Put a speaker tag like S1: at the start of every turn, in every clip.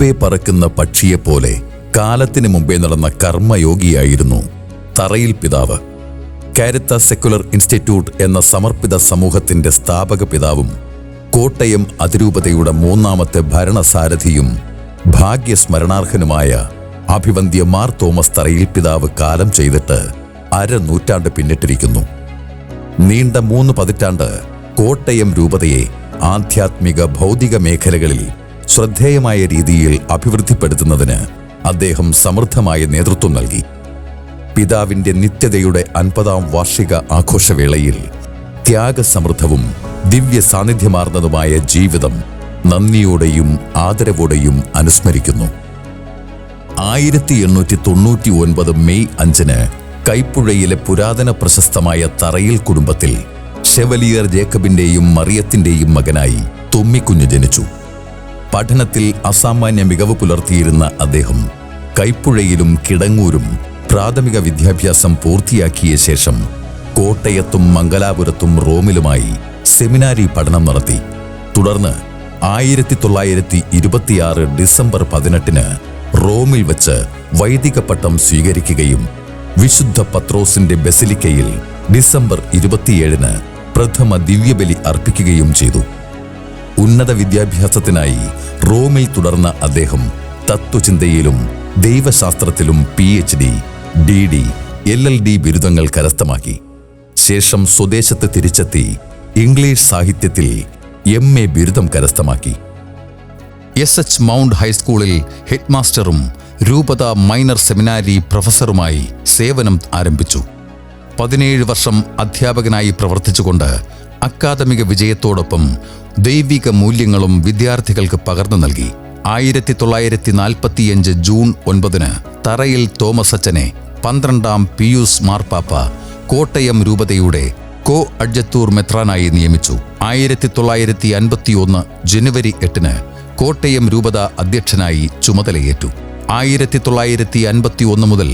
S1: മുമ്പേ പറക്കുന്ന പക്ഷിയെപ്പോലെ കാലത്തിന് മുമ്പേ നടന്ന കർമ്മയോഗിയായിരുന്നു തറയിൽ പിതാവ്. കാരിത്ത സെക്കുലർ ഇൻസ്റ്റിറ്റ്യൂട്ട് എന്ന സമർപ്പിത സമൂഹത്തിന്റെ സ്ഥാപക പിതാവും കോട്ടയം അതിരൂപതയുടെ മൂന്നാമത്തെ ഭരണസാരഥിയും ഭാഗ്യസ്മരണാർഹനുമായ അഭിവന്ദ്യ മാർ തോമസ് തറയിൽ പിതാവ് കാലം ചെയ്തിട്ട് അരനൂറ്റാണ്ട് പിന്നിട്ടിരിക്കുന്നു. നീണ്ട മൂന്ന് പതിറ്റാണ്ട് കോട്ടയം രൂപതയെ ആധ്യാത്മിക ഭൗതിക മേഖലകളിൽ ശ്രദ്ധേയമായ രീതിയിൽ അഭിവൃദ്ധിപ്പെടുത്തുന്നതിന് അദ്ദേഹം സമൃദ്ധമായ നേതൃത്വം നൽകി. പിതാവിന്റെ നിത്യതയുടെ അൻപതാം വാർഷിക ആഘോഷവേളയിൽ ത്യാഗസമൃദ്ധവും ദിവ്യ സാന്നിധ്യമാർന്നതുമായ ജീവിതം നന്ദിയോടെയും ആദരവോടെയും അനുസ്മരിക്കുന്നു. ആയിരത്തി എണ്ണൂറ്റി തൊണ്ണൂറ്റി ഒൻപത് മെയ് അഞ്ചിന് കൈപ്പുഴയിലെ പുരാതന പ്രശസ്തമായ തറയിൽ കുടുംബത്തിൽ ഷെവലിയർ ജേക്കബിന്റെയും മറിയത്തിന്റെയും മകനായി തുമ്മിക്കുഞ്ഞ് ജനിച്ചു. പഠനത്തിൽ അസാമാന്യ മികവ് പുലർത്തിയിരുന്ന അദ്ദേഹം കൈപ്പുഴയിലും കിടങ്ങൂരും പ്രാഥമിക വിദ്യാഭ്യാസം പൂർത്തിയാക്കിയ ശേഷം കോട്ടയത്തും മംഗലാപുരത്തും റോമിലുമായി സെമിനാരി പഠനം നടത്തി. തുടർന്ന് ആയിരത്തി തൊള്ളായിരത്തി ഇരുപത്തിയാറ് ഡിസംബർ പതിനെട്ടിന് റോമിൽ വച്ച് വൈദിക പട്ടം സ്വീകരിക്കുകയും വിശുദ്ധ പത്രോസിന്റെ ബസിലിക്കയിൽ ഡിസംബർ ഇരുപത്തിയേഴിന് പ്രഥമ ദിവ്യബലി അർപ്പിക്കുകയും ചെയ്തു. ഉന്നത വിദ്യാഭ്യാസത്തിനായി റോമിൽ തുടർന്ന അദ്ദേഹം തത്വചിന്തയിലും ദൈവശാസ്ത്രത്തിലും P H D D D L L D ബിരുദങ്ങൾ കരസ്ഥമാക്കി. ശേഷം സ്വദേശത്ത് തിരിച്ചെത്തി ഇംഗ്ലീഷ് സാഹിത്യത്തിൽ എം എ ബിരുദം കരസ്ഥമാക്കി. എസ് എച്ച് മൗണ്ട് ഹൈസ്കൂളിൽ ഹെഡ്മാസ്റ്ററും രൂപത മൈനർ സെമിനാരി പ്രൊഫസറുമായി സേവനം ആരംഭിച്ചു. പതിനേഴ് വർഷം അധ്യാപകനായി പ്രവർത്തിച്ചുകൊണ്ട് അക്കാദമിക വിജയത്തോടൊപ്പം ദൈവിക മൂല്യങ്ങളും വിദ്യാർത്ഥികൾക്ക് പകർന്നു നൽകി. ആയിരത്തി തൊള്ളായിരത്തി നാൽപ്പത്തിയഞ്ച് ജൂൺ ഒൻപതിന് തറയിൽ തോമസ് അച്ചനെ പന്ത്രണ്ടാം പിയൂസ് മാർപ്പാപ്പ കോട്ടയം രൂപതയുടെ കോ അഡ്ജത്തൂർ മെത്രാനായി നിയമിച്ചു. ആയിരത്തി തൊള്ളായിരത്തി അൻപത്തി ഒന്ന് ജനുവരി എട്ടിന് കോട്ടയം രൂപത അധ്യക്ഷനായി ചുമതലയേറ്റു. ആയിരത്തി തൊള്ളായിരത്തി അൻപത്തി ഒന്ന് മുതൽ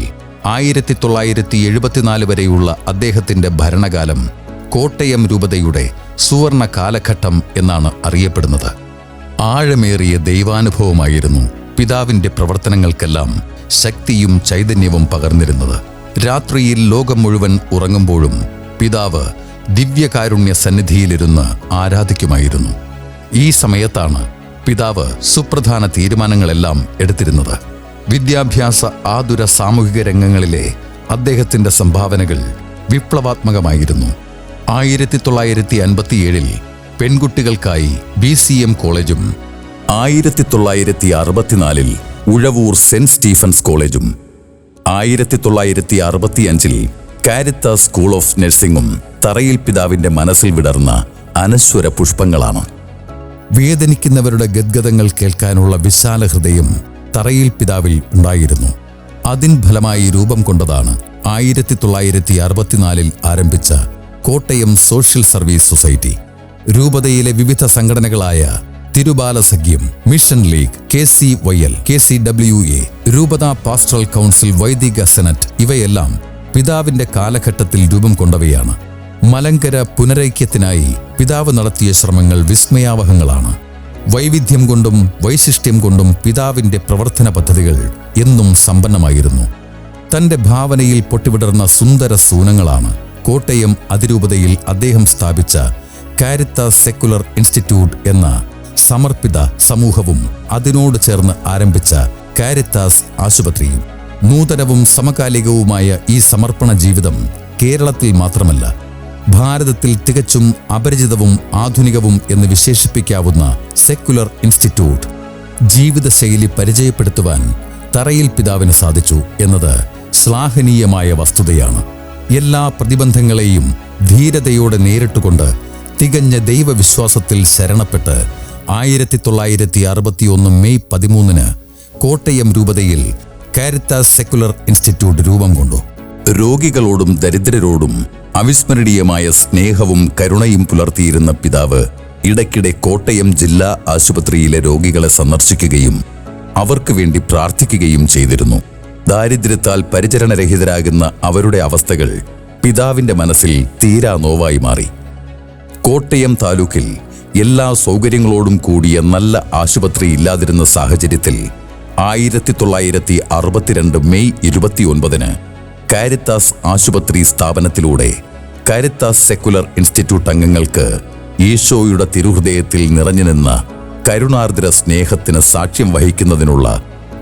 S1: ആയിരത്തി തൊള്ളായിരത്തി എഴുപത്തിനാല് വരെയുള്ള അദ്ദേഹത്തിന്റെ ഭരണകാലം കോട്ടയം രൂപതയുടെ സുവർണ കാലഘട്ടം എന്നാണ് അറിയപ്പെടുന്നത്. ആഴമേറിയ ദൈവാനുഭവമായിരുന്നു പിതാവിന്റെ പ്രവർത്തനങ്ങൾക്കെല്ലാം ശക്തിയും ചൈതന്യവും പകർന്നിരുന്നത്. രാത്രിയിൽ ലോകം മുഴുവൻ ഉറങ്ങുമ്പോഴും പിതാവ് ദിവ്യകാരുണ്യ സന്നിധിയിലിരുന്ന് ആരാധിക്കുമായിരുന്നു. ഈ സമയത്താണ് പിതാവ് സുപ്രധാന തീരുമാനങ്ങളെല്ലാം എടുത്തിരുന്നത്. വിദ്യാഭ്യാസ ആതുര സാമൂഹിക രംഗങ്ങളിലെ അദ്ദേഹത്തിന്റെ സംഭാവനകൾ വിപ്ലവാത്മകമായിരുന്നു. ആയിരത്തി തൊള്ളായിരത്തി അൻപത്തിയേഴിൽ പെൺകുട്ടികൾക്കായി ബി സി എം കോളേജും ആയിരത്തി തൊള്ളായിരത്തി അറുപത്തിനാലിൽ ഉഴവൂർ സെന്റ് സ്റ്റീഫൻസ് കോളേജും ആയിരത്തി തൊള്ളായിരത്തി അറുപത്തിയഞ്ചിൽ കാരിത്ത സ്കൂൾ ഓഫ് നഴ്സിംഗും തറയിൽ പിതാവിന്റെ മനസ്സിൽ വിടർന്ന അനശ്വര പുഷ്പങ്ങളാണ്. വേദനിക്കുന്നവരുടെ ഗദ്ഗതങ്ങൾ കേൾക്കാനുള്ള വിശാല ഹൃദയം തറയിൽ പിതാവിൽ ഉണ്ടായിരുന്നു. അതിൻ ഫലമായി രൂപം കൊണ്ടതാണ് ആയിരത്തി തൊള്ളായിരത്തി അറുപത്തിനാലിൽ ആരംഭിച്ച കോട്ടയം സോഷ്യൽ സർവീസ് സൊസൈറ്റി. രൂപതയിലെ വിവിധ സംഘടനകളായ തിരുബാലസഖ്യം mission league K C Y L K C W A രൂപത പാസ്റ്ററൽ കൗൺസിൽ വൈദിക സെനറ്റ് ഇവയെല്ലാം പിതാവിന്റെ കാലഘട്ടത്തിൽ രൂപം കൊണ്ടവയാണ്. മലങ്കര പുനരൈക്യത്തിനായി പിതാവ് നടത്തിയ ശ്രമങ്ങൾ വിസ്മയാവഹങ്ങളാണ്. വൈവിധ്യം കൊണ്ടും വൈശിഷ്ട്യം കൊണ്ടും പിതാവിന്റെ പ്രവർത്തന പദ്ധതികൾ എന്നും സമ്പന്നമായിരുന്നു. തന്റെ ഭാവനയിൽ പൊട്ടിവിടർന്ന സുന്ദര സൂനങ്ങളാണ് കോട്ടയം അതിരൂപതയിൽ അദ്ദേഹം സ്ഥാപിച്ച കാരിത്ത സെക്കുലർ ഇൻസ്റ്റിറ്റ്യൂട്ട് എന്ന സമർപ്പിത സമൂഹവും അതിനോട് ചേർന്ന് ആരംഭിച്ച കാരിത്താസ് ആശുപത്രിയും നൂതനവും സമകാലികവുമായ ഈ സമർപ്പണ ജീവിതം കേരളത്തിൽ മാത്രമല്ല ഭാരതത്തിൽ തികച്ചും അപരിചിതവും ആധുനികവും എന്ന് വിശേഷിപ്പിക്കാവുന്ന സെക്കുലർ ഇൻസ്റ്റിറ്റ്യൂട്ട് ജീവിതശൈലി പരിചയപ്പെടുത്തുവാൻ തറയിൽ പിതാവിന് സാധിച്ചു എന്നത് ശ്ലാഘനീയമായ വസ്തുതയാണ്. എല്ലാ പ്രതിബന്ധങ്ങളെയും ധീരതയോടെ നേരിട്ടുകൊണ്ട് തികഞ്ഞ ദൈവവിശ്വാസത്തിൽ ശരണപ്പെട്ട് ആയിരത്തി തൊള്ളായിരത്തി അറുപത്തിയൊന്ന് മെയ് പതിമൂന്നിന് കോട്ടയം രൂപതയിൽ കാരിത്താസ് സെക്കുലർ ഇൻസ്റ്റിറ്റ്യൂട്ട് രൂപം കൊണ്ടു. രോഗികളോടും ദരിദ്രരോടും അവിസ്മരണീയമായ സ്നേഹവും കരുണയും പുലർത്തിയിരുന്ന പിതാവ് ഇടയ്ക്കിടെ കോട്ടയം ജില്ലാ ആശുപത്രിയിലെ രോഗികളെ സന്ദർശിക്കുകയും അവർക്ക് വേണ്ടി പ്രാർത്ഥിക്കുകയും ചെയ്തിരുന്നു. ദാരിദ്ര്യത്താൽ പരിചരണരഹിതരാകുന്ന അവരുടെ അവസ്ഥകൾ പിതാവിന്റെ മനസ്സിൽ തീരാ നോവായി മാറി. കോട്ടയം താലൂക്കിൽ എല്ലാ സൗകര്യങ്ങളോടും കൂടിയ നല്ല ആശുപത്രി ഇല്ലാതിരുന്ന സാഹചര്യത്തിൽ ആയിരത്തി തൊള്ളായിരത്തി അറുപത്തിരണ്ട് മെയ് ഇരുപത്തിയൊൻപതിന് കാരിത്താസ് ആശുപത്രി സ്ഥാപനത്തിലൂടെ കാരിത്താസ് സെക്കുലർ ഇൻസ്റ്റിറ്റ്യൂട്ട് അംഗങ്ങൾക്ക് ഈശോയുടെ തിരുഹൃദയത്തിൽ നിറഞ്ഞുനിന്ന കരുണാർദ്ര സ്നേഹത്തിന് സാക്ഷ്യം വഹിക്കുന്നതിനുള്ള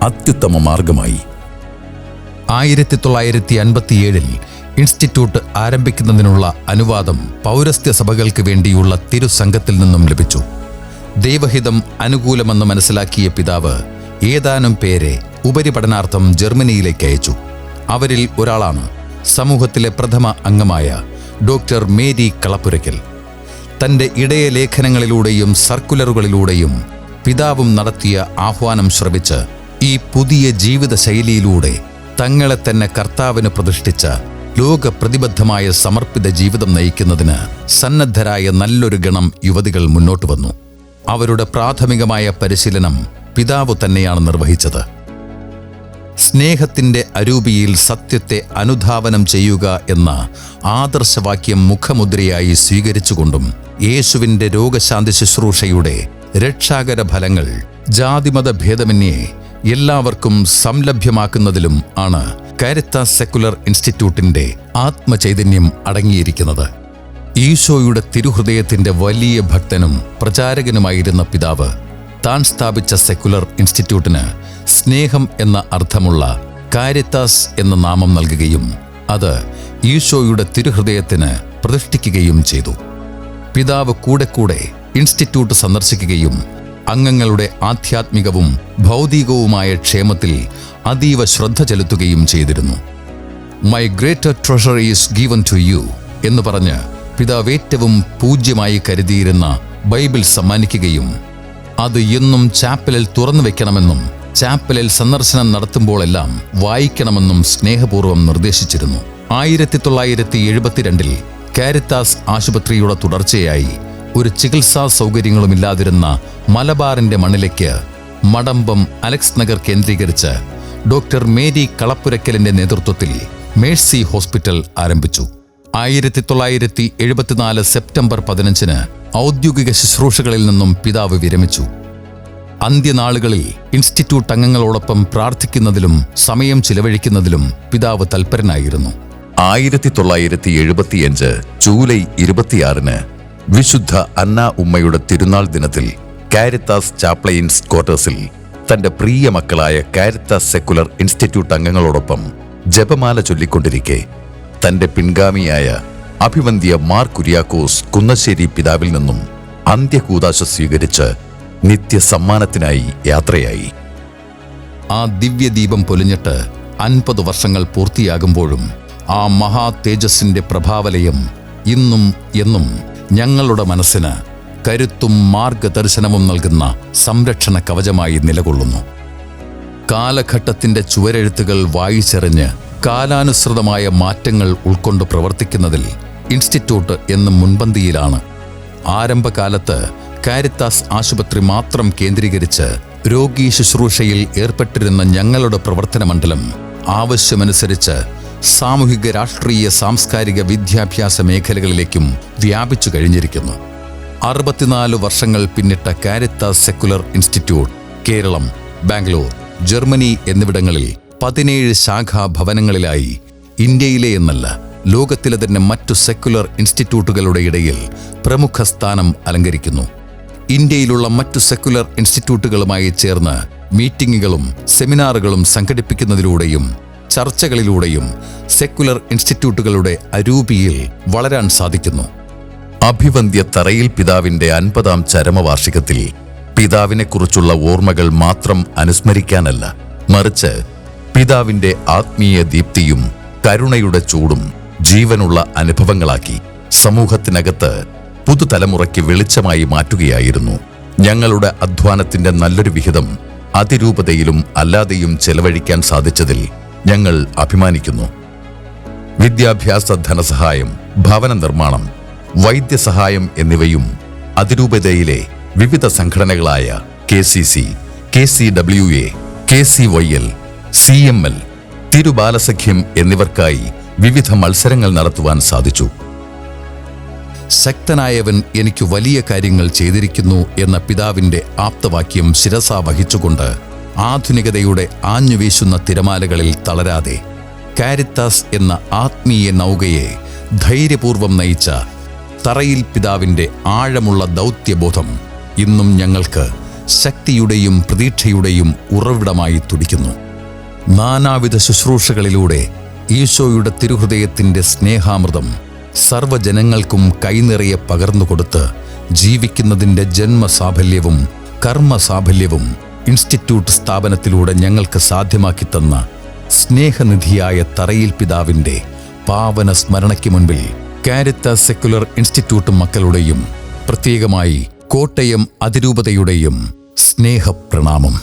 S1: അത്യുത്തമ മാർഗമായി
S2: ആയിരത്തി തൊള്ളായിരത്തി അൻപത്തിയേഴിൽ ഇൻസ്റ്റിറ്റ്യൂട്ട് ആരംഭിക്കുന്നതിനുള്ള അനുവാദം പൗരസ്ത്യ സഭകൾക്ക് വേണ്ടിയുള്ള തിരുസംഘത്തിൽ നിന്നും ലഭിച്ചു. ദൈവഹിതം അനുകൂലമെന്ന് മനസ്സിലാക്കിയ പിതാവ് ഏതാനും പേരെ ഉപരിപഠനാർത്ഥം ജർമ്മനിയിലേക്ക് അയച്ചു. അവരിൽ ഒരാളാണ് സമൂഹത്തിലെ പ്രഥമ അംഗമായ ഡോക്ടർ മേരി കളപ്പുരയ്ക്കൽ. തന്റെ ഇടയ ലേഖനങ്ങളിലൂടെയും സർക്കുലറുകളിലൂടെയും പിതാവും നടത്തിയ ആഹ്വാനം ശ്രവിച്ച് ഈ പുതിയ ജീവിത ശൈലിയിലൂടെ തങ്ങളെ തന്നെ കർത്താവിന് പ്രതിഷ്ഠിച്ച ലോകപ്രതിബദ്ധമായ സമർപ്പിത ജീവിതം നയിക്കുന്നതിന് സന്നദ്ധരായ നല്ലൊരു ഗണം യുവതികൾ മുന്നോട്ട് വന്നു. അവരുടെ പ്രാഥമികമായ പരിശീലനം പിതാവ് തന്നെയാണ് നിർവഹിച്ചത്. സ്നേഹത്തിന്റെ അരൂപിയിൽ സത്യത്തെ അനുധാവനം ചെയ്യുക എന്ന ആദർശവാക്യം മുഖമുദ്രയായി സ്വീകരിച്ചുകൊണ്ടും യേശുവിന്റെ രോഗശാന്തി ശുശ്രൂഷയുടെ രക്ഷാകര ഫലങ്ങൾ ജാതിമത ഭേദമന്യേ എല്ലാവർക്കും സംലഭ്യമാക്കുന്നതിലും ആണ് കാരിത്ത സെക്കുലർ ഇൻസ്റ്റിറ്റ്യൂട്ടിന്റെ ആത്മചൈതന്യം അടങ്ങിയിരിക്കുന്നത്. ഈശോയുടെ തിരുഹൃദയത്തിന്റെ വലിയ ഭക്തനും പ്രചാരകനുമായിരുന്ന പിതാവ് താൻ സ്ഥാപിച്ച സെക്കുലർ ഇൻസ്റ്റിറ്റ്യൂട്ടിന് സ്നേഹം എന്ന അർത്ഥമുള്ള കാരിത്താസ് എന്ന നാമം നൽകുകയും അത് ഈശോയുടെ തിരുഹൃദയത്തിന് പ്രതിഷ്ഠിക്കുകയും ചെയ്തു. പിതാവ് കൂടെ കൂടെ ഇൻസ്റ്റിറ്റ്യൂട്ട് സന്ദർശിക്കുകയും അംഗങ്ങളുടെ ആധ്യാത്മികവും ഭൗതികവുമായ ക്ഷേമത്തിൽ അതീവ ശ്രദ്ധ ചെലുത്തുകയും ചെയ്തിരുന്നു. My greater treasure is given to you എന്ന് പറഞ്ഞ് പിതാവേറ്റവും പൂജ്യമായി കരുതിയിരുന്ന ബൈബിൾ സമ്മാനിക്കുകയും അത് എന്നും ചാപ്പലിൽ തുറന്നു വെക്കണമെന്നും ചാപ്പലിൽ സന്ദർശനം നടത്തുമ്പോഴെല്ലാം വായിക്കണമെന്നും സ്നേഹപൂർവം നിർദ്ദേശിച്ചിരുന്നു. ആയിരത്തി തൊള്ളായിരത്തി എഴുപത്തിരണ്ടിൽ കാരിത്താസ് ആശുപത്രിയുടെ തുടർച്ചയായി ഒരു ചികിത്സാ സൗകര്യങ്ങളുമില്ലാതിരുന്ന മലബാറിന്റെ മണ്ണിലേക്ക് മടമ്പം അലക്സ് നഗർ കേന്ദ്രീകരിച്ച് ഡോക്ടർ മേരി കളപ്പുരക്കലിന്റെ നേതൃത്വത്തിൽ മേഴ്സി ഹോസ്പിറ്റൽ ആരംഭിച്ചു. ആയിരത്തി തൊള്ളായിരത്തി എഴുപത്തിനാല് സെപ്റ്റംബർ പതിനഞ്ചിന് ഔദ്യോഗിക ശുശ്രൂഷകളിൽ നിന്നും പിതാവ് വിരമിച്ചു. അന്ത്യനാളുകളിൽ ഇൻസ്റ്റിറ്റ്യൂട്ട് അംഗങ്ങളോടൊപ്പം പ്രാർത്ഥിക്കുന്നതിലും സമയം ചിലവഴിക്കുന്നതിലും പിതാവ് തൽപരനായിരുന്നു.
S1: ആയിരത്തി തൊള്ളായിരത്തി എഴുപത്തിയഞ്ച് ജൂലൈ ഇരുപത്തിയാറിന് വിശുദ്ധ അന്ന ഉമ്മയുടെ തിരുനാൾ ദിനത്തിൽ കാരിത്താസ് ചാപ്ലയിൻസ് ക്വാർട്ടേഴ്സിൽ തന്റെ പ്രിയ മക്കളായ കാരിത്താസ് സെക്കുലർ ഇൻസ്റ്റിറ്റ്യൂട്ട് അംഗങ്ങളോടൊപ്പം ജപമാല ചൊല്ലിക്കൊണ്ടിരിക്കെ തന്റെ പിൻഗാമിയായ അഭിവന്ധ്യ മാർ കുര്യാക്കോസ് കുന്നശ്ശേരി പിതാവിൽ നിന്നും അന്ത്യകൂതാശ സ്വീകരിച്ച് നിത്യസമ്മാനത്തിനായി യാത്രയായി.
S2: ആ ദിവ്യദീപം പൊലിഞ്ഞിട്ട് അൻപത് വർഷങ്ങൾ പൂർത്തിയാകുമ്പോഴും ആ മഹാ തേജസ്സിന്റെ പ്രഭാവലയം ഇന്നും എന്നും ഞങ്ങളുടെ മനസ്സിന് കരുത്തും മാർഗദർശനവും നൽകുന്ന സംരക്ഷണ കവചമായി നിലകൊള്ളുന്നു. കാലഘട്ടത്തിന്റെ ചുവരെഴുത്തുകൾ വായിച്ചെറിഞ്ഞ് കാലാനുസൃതമായ മാറ്റങ്ങൾ ഉൾക്കൊണ്ട് പ്രവർത്തിക്കുന്നതിൽ ഇൻസ്റ്റിറ്റ്യൂട്ട് എന്ന് മുൻപന്തിയിലാണ്. ആരംഭകാലത്ത് കാരിത്താസ് ആശുപത്രി മാത്രം കേന്ദ്രീകരിച്ച് രോഗീ ശുശ്രൂഷയിൽ ഏർപ്പെട്ടിരുന്ന ഞങ്ങളുടെ പ്രവർത്തന മണ്ഡലം ആവശ്യമനുസരിച്ച് സാമൂഹിക രാഷ്ട്രീയ സാംസ്കാരിക വിദ്യാഭ്യാസ മേഖലകളിലേക്കും വ്യാപിച്ചു കഴിഞ്ഞിരിക്കുന്നു. അറുപത്തിനാല് വർഷങ്ങൾ പിന്നിട്ട കാരിത്ത secular institute Kerala Bangalore Germany എന്നിവിടങ്ങളിൽ പതിനേഴ് ശാഖാ ഭവനങ്ങളിലായി ഇന്ത്യയിലെ എന്നല്ല ലോകത്തിലെ തന്നെ മറ്റു സെക്കുലർ ഇൻസ്റ്റിറ്റ്യൂട്ടുകളുടെ ഇടയിൽ പ്രമുഖ സ്ഥാനം അലങ്കരിക്കുന്നു. ഇന്ത്യയിലുള്ള മറ്റു സെക്കുലർ ഇൻസ്റ്റിറ്റ്യൂട്ടുകളുമായി ചേർന്ന് മീറ്റിംഗുകളും സെമിനാറുകളും സംഘടിപ്പിക്കുന്നതിലൂടെയും ചർച്ചകളിലൂടെയും സെക്കുലർ ഇൻസ്റ്റിറ്റ്യൂട്ടുകളുടെ അരൂപിയിൽ വളരാൻ സാധിക്കുന്നു.
S1: അഭിവന്ധ്യ തറയിൽ പിതാവിന്റെ അൻപതാം ചരമവാർഷികത്തിൽ പിതാവിനെക്കുറിച്ചുള്ള ഓർമ്മകൾ മാത്രം അനുസ്മരിക്കാനല്ല മറിച്ച് പിതാവിന്റെ ആത്മീയ ദീപ്തിയും കരുണയുടെ ചൂടും ജീവനുള്ള അനുഭവങ്ങളാക്കി സമൂഹത്തിനകത്ത് പുതുതലമുറയ്ക്ക് വെളിച്ചമായി മാറ്റുകയായിരുന്നു. ഞങ്ങളുടെ അധ്വാനത്തിന്റെ നല്ലൊരു വിഹിതം അതിരൂപതയിലും അല്ലാതെയും ചെലവഴിക്കാൻ സാധിച്ചതിൽ ഞങ്ങൾ അഭിമാനിക്കുന്നു. വിദ്യാഭ്യാസ ധനസഹായം ഭവന നിർമ്മാണം വൈദ്യസഹായം എന്നിവയും അതിരൂപതയിലെ വിവിധ സംഘടനകളായ K C C K C W A K C Y L C M L തിരുബാലസഖ്യം എന്നിവർക്കായി വിവിധ മത്സരങ്ങൾ നടത്തുവാൻ സാധിച്ചു.
S2: ശക്തനായവൻ എനിക്ക് വലിയ കാര്യങ്ങൾ ചെയ്തിരിക്കുന്നു എന്ന പിതാവിന്റെ ആപ്തവാക്യം ശിരസാ വഹിച്ചുകൊണ്ട് ആധുനികതയുടെ ആഞ്ഞുവീശുന്ന തിരമാലകളിൽ തളരാതെ കാരിത്താസ് എന്ന ആത്മീയ നൗകയെ ധൈര്യപൂർവം നയിച്ച തറയിൽ പിതാവിന്റെ ആഴമുള്ള ദൗത്യബോധം ഇന്നും ഞങ്ങൾക്ക് ശക്തിയുടെയും പ്രതീക്ഷയുടെയും ഉറവിടമായി തുടിക്കുന്നു. നാനാവിധ ശുശ്രൂഷകളിലൂടെ ഈശോയുടെ തിരുഹൃദയത്തിന്റെ സ്നേഹാമൃതം സർവജനങ്ങൾക്കും കൈനിറയെ പകർന്നുകൊടുത്ത് ജീവിക്കുന്നതിന്റെ ജന്മസാഫല്യവും കർമ്മസാഫല്യവും ഇൻസ്റ്റിറ്റ്യൂട്ട് സ്ഥാപനത്തിലൂടെ ഞങ്ങൾക്ക് സാധ്യമാക്കി തന്ന സ്നേഹനിധിയായ തറയിൽ പിതാവിന്റെ പാവന സ്മരണയ്ക്ക് മുൻപിൽ കാരിത്ത സെക്കുലർ ഇൻസ്റ്റിറ്റ്യൂട്ട് മക്കളുടെയും പ്രത്യേകമായി കോട്ടയം അതിരൂപതയുടെയും സ്നേഹപ്രണാമം.